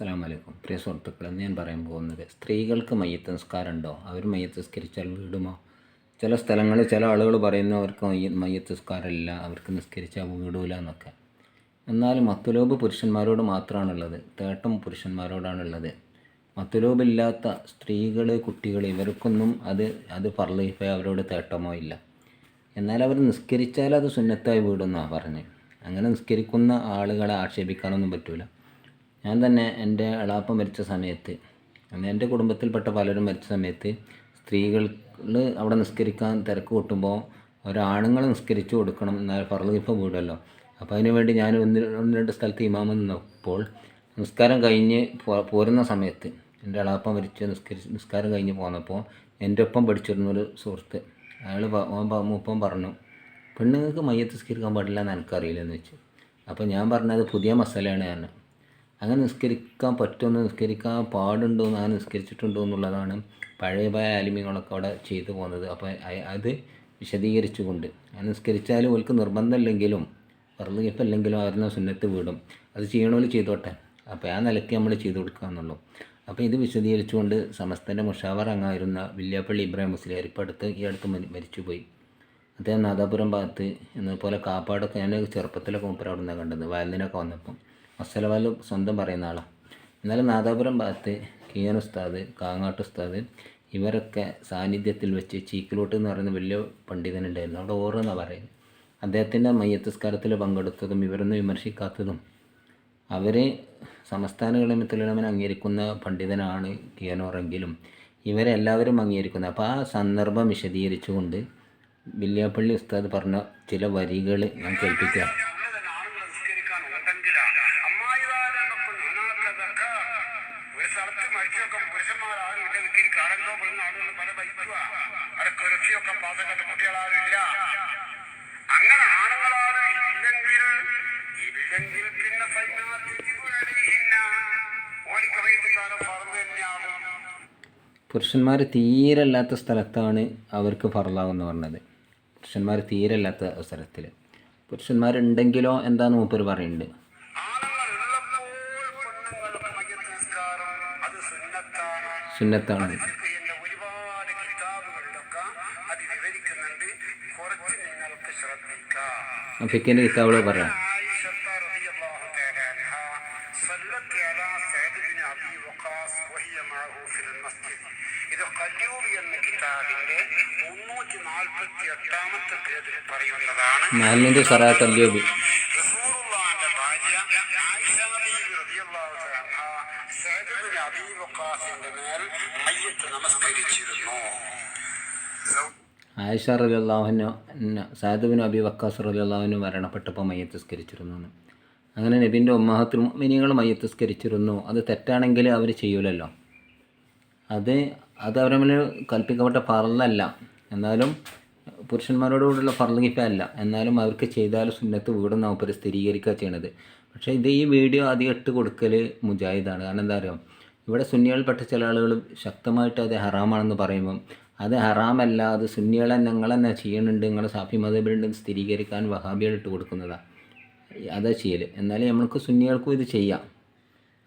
അസ്സാം വലൈക്കും പ്രിയ സുഹൃത്തുക്കളെ ഇന്ന് ഞാൻ പറയാൻ പോകുന്നത് സ്ത്രീകൾക്ക് മയ്യത്ത് നിസ്കാരം ഉണ്ടോ അവർ മയ്യത്ത് നിസ്കരിച്ചാൽ വീടുമോ? ചില സ്ഥലങ്ങളിൽ ചില ആളുകൾ പറയുന്നു അവർക്ക് മയ്യ മയ്യത്ത് നിസ്കാരമില്ല അവർക്ക് നിസ്കരിച്ചാൽ വീടൂല എന്നൊക്കെ. എന്നാൽ മത്തുലോബ് പുരുഷന്മാരോട് മാത്രമാണുള്ളത്. തേട്ടം പുരുഷന്മാരോടാണുള്ളത്. മത്തുലോബില്ലാത്ത സ്ത്രീകൾ കുട്ടികൾ ഇവർക്കൊന്നും അത് അത് പറലീഫോ അവരോട് തേട്ടമോ ഇല്ല. എന്നാൽ അവർ നിസ്കരിച്ചാൽ അത് സുന്നത്തായി വീടുന്നാണ് പറഞ്ഞത് അങ്ങനെ നിസ്കരിക്കുന്ന ആളുകളെ ആക്ഷേപിക്കാനൊന്നും പറ്റൂല. ഞാൻ തന്നെ എന്റെ എളാപ്പ മരിച്ച സമയത്ത് എന്റെ കുടുംബത്തിൽപ്പെട്ട പലരും മരിച്ച സമയത്ത് സ്ത്രീകൾ അവിടെ നിസ്കരിക്കാൻ തിരക്ക് കൂട്ടുമ്പോൾ ഒരാണുങ്ങൾ നിസ്കരിച്ചു കൊടുക്കണം എന്നാൽ ഫർലിഫ വീടല്ലോ അപ്പോൾ അതിന് വേണ്ടി ഞാൻ ഒന്ന് ഒന്ന് രണ്ട് സ്ഥലത്ത് ഇമാമ നിന്നപ്പോൾ നിസ്കാരം കഴിഞ്ഞ് പോരുന്ന സമയത്ത് എന്റെ എളാപ്പ മരിച്ച് നിസ്കരിച്ച് നിസ്കാരം കഴിഞ്ഞ് പോന്നപ്പോൾ എന്റെ ഒപ്പം പഠിച്ചിരുന്നൊരു സുഹൃത്ത് അയാൾ മൂപ്പം പറഞ്ഞു പെണ്ണുങ്ങൾക്ക് മയ്യത്ത് നിസ്കരിക്കാൻ പാടില്ല എന്ന് എനിക്കറിയില്ലെന്ന് വെച്ച്. അപ്പോൾ ഞാൻ പറഞ്ഞത് പുതിയ മസാലയാണ് ഞാൻ അങ്ങനെ നിസ്കരിക്കാൻ പറ്റുമെന്ന് നിസ്കരിക്കാൻ പാടുണ്ടോ ഞാൻ നിസ്കരിച്ചിട്ടുണ്ടോ എന്നുള്ളതാണ് പഴയ പഴയ ആലിമ്യങ്ങളൊക്കെ അവിടെ ചെയ്തു പോകുന്നത്. അപ്പോൾ അത് വിശദീകരിച്ചുകൊണ്ട് ഞാൻ നിസ്കരിച്ചാലും ഓൾക്ക് നിർബന്ധമില്ലെങ്കിലും വെറുതെ അവരുടെ സുന്നത്ത് വീടും അത് ചെയ്യണമെങ്കിൽ ചെയ്തോട്ടെ. അപ്പോൾ ആ നിലയ്ക്ക് നമ്മൾ ചെയ്തു കൊടുക്കുക എന്നുള്ളൂ അപ്പോൾ ഇത് വിശദീകരിച്ചുകൊണ്ട് സമസ്തന്റെ മുഷാവർ അംഗമായിരുന്ന വില്യാപ്പള്ളി ഇബ്രാഹിം മുസ്ലിയാർ ഇപ്പോൾ അടുത്ത് ഈ അടുത്ത് മരിച്ചുപോയി. അദ്ദേഹം നാദാപുരം ഭാഗത്ത് എന്നതുപോലെ കാപ്പാടൊക്കെ ഞാൻ ചെറുപ്പത്തിലൊക്കെ മുപ്പര അവിടെ നിന്നാണ് കണ്ടത് വയലിനൊക്കെ വന്നപ്പം. മസലവാൽ സ്വന്തം പറയുന്ന ആളാണ് എന്നാലും നാദാപുരം ഭാഗത്ത് കിയൻ ഉസ്താദ് കാങ്ങാട്ട് ഉസ്താദ് ഇവരൊക്കെ സാന്നിധ്യത്തിൽ വെച്ച് ചീക്കിലോട്ട് എന്ന് പറയുന്ന വലിയ പണ്ഡിതനുണ്ടായിരുന്നു. അവിടെ ഓരോന്നാണ് പറയുന്നത്. അദ്ദേഹത്തിന്റെ മയ്യത്തസ്കാരത്തിൽ പങ്കെടുത്തതും ഇവരൊന്നും വിമർശിക്കാത്തതും അവർ സംസ്ഥാന കളിമത്തിലുള്ളവൻ അംഗീകരിക്കുന്ന പണ്ഡിതനാണ് കിയനോറെങ്കിലും ഇവരെല്ലാവരും അംഗീകരിക്കുന്നത്. അപ്പോൾ ആ സന്ദർഭം വിശദീകരിച്ചുകൊണ്ട് വില്യാപ്പള്ളി ഉസ്താദ് പറഞ്ഞ ചില വരികൾ ഞാൻ കേൾപ്പിക്കാം. സ്ഥലത്ത് മരിച്ചൊക്കെ പുരുഷന്മാരാരും ഇല്ല. നിൽക്കി ആരെന്തോ പെടുന്ന ആളുകൾ പല ബൈക്കുക അവിടെ കൃഷിയൊക്കെ പാസൊക്കെ കുട്ടികളാരും ഇല്ല. അങ്ങനെ ആണുങ്ങളാരും ഇല്ലെങ്കിൽ ഇല്ലെങ്കിൽ പിന്നെ പുരുഷന്മാർ തീരെ അല്ലാത്ത സ്ഥലത്താണ് അവർക്ക് ഫറലാവെന്ന് പറഞ്ഞത്. പുരുഷന്മാർ തീരെ അല്ലാത്ത സ്ഥലത്തിൽ പുരുഷന്മാരുണ്ടെങ്കിലോ എന്താന്ന് മൂപ്പർ പറയുന്നുണ്ട് സുന്നത്താണ്. ഫിക്കിന്റെ കിതാബുകൾ പറയാം. മാലിന്റെ സറാ കല്യൂബി മയ്യത്ത് ആയിഷ ആയിഷ റലിയല്ലാഹുവിന് സാദുബിനു അബി വക്കാസ് റലിയല്ലാഹുവിന് മരണപ്പെട്ടപ്പോൾ മയ്യത്തസ്കരിച്ചിരുന്നു. അങ്ങനെ നബിന്റെ ഉമ്മഹത്തിൽ മിനികൾ മയ്യത്തസ്കരിച്ചിരുന്നു അത് തെറ്റാണെങ്കിൽ അവർ ചെയ്യൂലല്ലോ. അത് അത് അവരെ മേൽ കൽപ്പിക്കപ്പെട്ട ഫറലല്ല എന്നാലും പുരുഷന്മാരോടുകൂടിയുള്ള പറലിപ്പ അല്ല എന്നാലും അവർക്ക് ചെയ്താൽ സുന്നത്ത് വീടുന്ന അവർ സ്ഥിരീകരിക്കുക ചെയ്യണത്. പക്ഷേ ഇത് ഈ വീഡിയോ ആദ്യം ഇട്ട് കൊടുക്കൽ മുജാഹിദാണ്. കാരണം എന്താ പറയുക ഇവിടെ സുന്നികൾപ്പെട്ട ചില ആളുകൾ ശക്തമായിട്ട് അത് ഹറാമാണെന്ന് പറയുമ്പം അത് ഹറാമല്ല അത് സുന്നികളെ ഞങ്ങളെന്നെ ചെയ്യണുണ്ട് നിങ്ങളെ സാഫി മതബിലുണ്ടെന്ന് സ്ഥിരീകരിക്കാൻ വഹാബികൾ ഇട്ട് കൊടുക്കുന്നതാണ് അതാ ചെയ്യൽ എന്നാലും നമ്മൾക്ക് സുന്നികൾക്കും ഇത് ചെയ്യാം.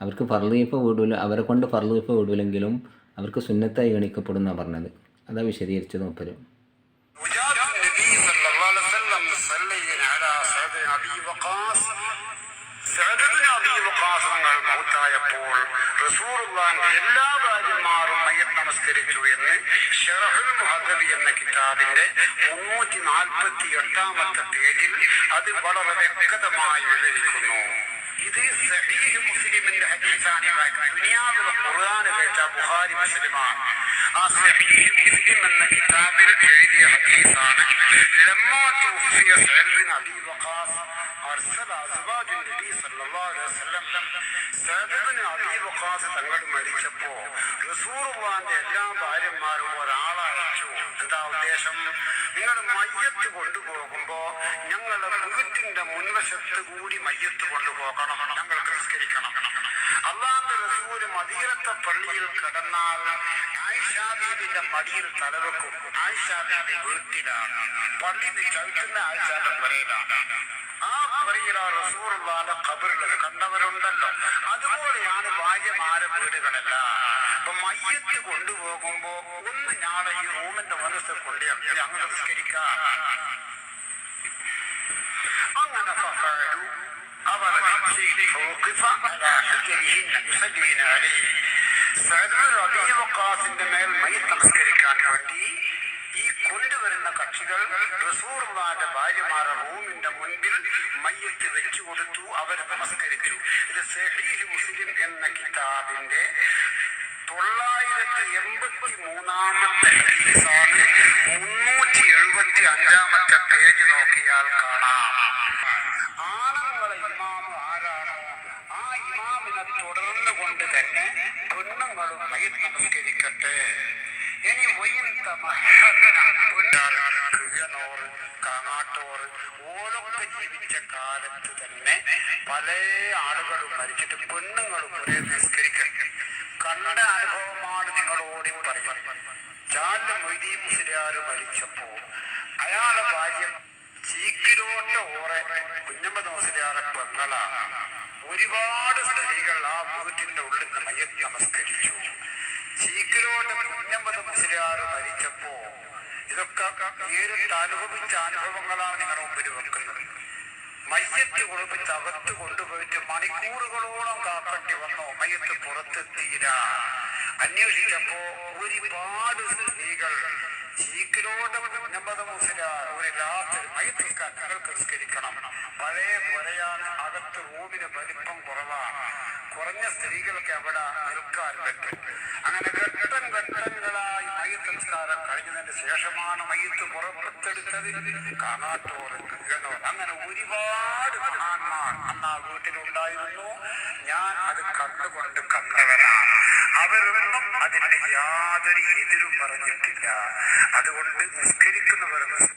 അവർക്ക് ഫർലീഫ് വിടൂല അവരെ കൊണ്ട് ഫർലീഫ് വിടൂലെങ്കിലും അവർക്ക് സുന്നത്തായി ഗണിക്കപ്പെടുന്ന പറഞ്ഞത്. അതാ വിശദീകരിച്ചത് മുപ്പര്. റസൂലുള്ളാഹിന്റെ എല്ലാ ഭാര്യമാരും മയ്യത്ത് നമസ്കരിച്ചു എന്ന് ഷെറഹുൽ മുഹദ്ദബി എന്ന കിതാബിന്റെ മുന്നൂറ്റി നാൽപ്പത്തി എട്ടാമത്തെ പേജിൽ അത് വളരെ വ്യക്തമായി വിവരിക്കുന്നു ഇത് സഹീഹ് മുസ്ലിമിന്റെ ഹദീസാണ്. ദുനിയാവിലെ ഖുർആൻ കേട്ട ബുഹാരി മുസ്ലിമാണ് ആ സഹീഹ് മുസ്ലിം എന്ന കിതാബിൽ എഴുതിയ ഹദീസാണ് ലമ്മാ തുഫിയ സഅദ് ബിൻ അബീ വഖാസ് അർസല അസ്വാജ് നബി സല്ലല്ലാഹു അലൈഹി വസല്ലം സഅദ് അബീ വഖാസ് തങ്ങൾ മരിച്ചപ്പോൾ റസൂലുള്ളാഹിന്റെ എല്ലാ ഭാര്യമാരും ഒരാളയച്ചു. എന്താ ഉദ്ദേശം? നിങ്ങൾ മയ്യത്ത് കൊണ്ടുപോകുമ്പോ ഞങ്ങളുടെ വീട്ടിന്റെ മുൻവശത്ത് കൂടി മയ്യത്ത് കൊണ്ടുപോകണം. ഞങ്ങൾ നിസ്കരിക്കണം അള്ളാന്റെ റസൂൽ മദീനത്തെ പള്ളിയിൽ കിടന്നാൽ ആയിഷാബീബിന്റെ മടിയിൽ തലവെക്കും ആയിഷാബീബി വീട്ടിലാണ് പള്ളി ചവിട്ടുന്ന ആയിഷാന്റെ പുരയിലാണ് ആ പുരയിലാണ് റസൂറുള്ളാന്റെ ഖബറുള്ളത് കണ്ടവരുണ്ടല്ലോ അതുപോലെയാണ് ഭാര്യ ഭാര്യമാരെ വീടുകളല്ല അപ്പൊ മയ്യത്ത് കൊണ്ടുപോകുമ്പോ ഒന്ന് ഞാളെ ഈ റൂമിന്റെ മനസ്സ് കൊണ്ട് അങ്ങനെ നിസ്കരിക്കാം അങ്ങനെ ഫഖാലു അവർ فوقف على حجرهن يصلين عليه വഖാസിന്റെ മേൽ മയ്യത്ത് നമസ്കരിക്കാൻ വേണ്ടി ഈ കൊണ്ടുവരുന്ന കക്ഷികൾ റസൂർവാന്റെ ഭാര്യമാരുടെ റൂമിന്റെ മുൻപിൽ മയ്യത്ത് വെച്ചു കൊടുത്തു അവർ നമസ്കരിച്ചു. ഇത് സഹീഹ് മുസ്ലിം എന്ന കിതാബിന്റെ തൊള്ളായിരത്തി എൺപത്തി മൂന്നാമത്തെ മുന്നൂറ്റി എഴുപത്തി അഞ്ചാമത്തെ പേജ് നോക്കിയാൽ കാണാം ആണുങ്ങളെ ഇമാമ് ആരാണോ ആ ഇമാമിനെ തുടർന്ന് കൊണ്ട് തന്നെ പെണ്ണുങ്ങളും മയ്യത്ത് നമസ്കരിക്കട്ടെ ഇനി വയ്യത്ത കാങ്ങാട്ടോറ് ഓലൊക്കെ ജീവിച്ച കാലത്ത് തന്നെ പല ആളുകളും മരിച്ചിട്ട് പെണ്ണുങ്ങളും ഒരേ നിസ്കരിക്കട്ടെ കണ്ട അനുഭവമാണ് നിങ്ങളോട് പറയുന്നത്. ചാല മൊയ്തീ മുസ്ലിയാർ മരിച്ചപ്പോ അയാളെ ഭാര്യ ചീക്കിലോട്ട് ഓറെ കുഞ്ഞമ്മദ് മുസ്ലിയാറെ പെങ്ങളാണ്. ഒരുപാട് സ്ത്രീകൾ ആ വീട്ടിന്റെ ഉള്ളിൽ നിന്ന് മയ്യത്ത് നമസ്കരിച്ചു. ചീക്കിലോട്ട് കുഞ്ഞമ്മദ് മുസ്ലിയാർ മരിച്ചപ്പോ ഇതൊക്കെ നേരിട്ട് അനുഭവിച്ച അനുഭവങ്ങളാണ് നിങ്ങളുടെ മുമ്പിൽ വെക്കുന്നത്. മയ്യത്ത് കുളിപ്പിച്ച് അകത്ത് കൊണ്ടുപോയിട്ട് മണിക്കൂറുകളോളം കാക്കേണ്ടി വന്നു. മയ്യത്ത് പുറത്തെത്തിയില്ല. അന്വേഷിച്ചപ്പോ ഒരുപാട് സ്ത്രീകൾ ചീക്കിലോട്ട് കുഞ്ഞമ്മദ് മുസ്ലിയാർ ഒരു രാത്രി മയ്യത്ത് നിൽക്കാൻ ഞങ്ങൾക്ക് നിസ്കരിക്കണം. പഴയ പുരയാണ്. അകത്ത് റൂമിന് വലിപ്പം കുറവാണ്. കുറഞ്ഞ സ്ത്രീകൾക്ക് അവിടെ നിൽക്കാൻ പറ്റും. അങ്ങനെ ഘട്ടം ഘട്ടങ്ങളായി മയ്യത്ത് സംസ്കാരം കഴിഞ്ഞതിന് ശേഷമാണ് മയ്യത്ത് പുറത്തെടുത്തത് കാണാത്തോർ കിഴനോർ അങ്ങനെ ഒരുപാട് മഹാന്മാർ അന്ന് ആ വീട്ടിലുണ്ടായിരുന്നു. ഞാൻ അത് കണ്ടുകൊണ്ട് കണ്ടവരാണ് അവരൊന്നും അതിന് യാതൊരു എതിരും പറഞ്ഞിട്ടില്ല. അതുകൊണ്ട് നിസ്കരിക്കുന്നവർ നിസ്